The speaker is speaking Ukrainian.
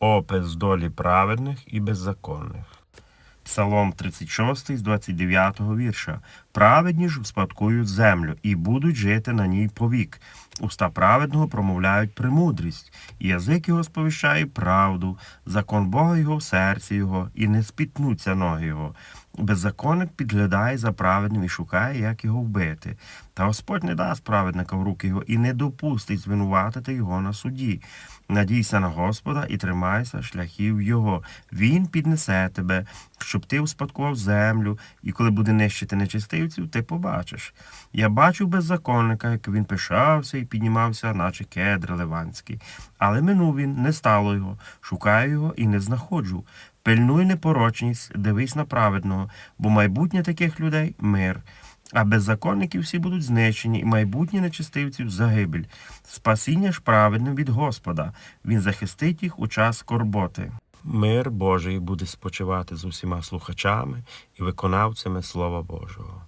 Опис долі праведних і беззаконних. Псалом 36 з 29 вірша. Праведні ж вспадкують землю і будуть жити на ній повік. Уста праведного промовляють премудрість, язик його сповіщає правду, закон Бога його в серці його, і не спітнуться ноги його. Беззаконник підглядає за праведним і шукає, як його вбити. Та Господь не дасть праведника в руки його і не допустить звинуватити його на суді. Надійся на Господа і тримайся шляхів Його. Він піднесе тебе, щоб ти успадкував землю, і коли буде нищити нечистивців, ти побачиш. Я бачив беззаконника, як він пишався і піднімався, наче кедр ливанський. Але минув він, не стало його. Шукаю його і не знаходжу. Пильнуй непорочність, дивись на праведного, бо майбутнє таких людей мир. А беззаконники всі будуть знищені, і майбутнє нечистивців загибель. Спасіння ж праведним від Господа. Він захистить їх у час скорботи. Мир Божий буде спочивати з усіма слухачами і виконавцями Слова Божого.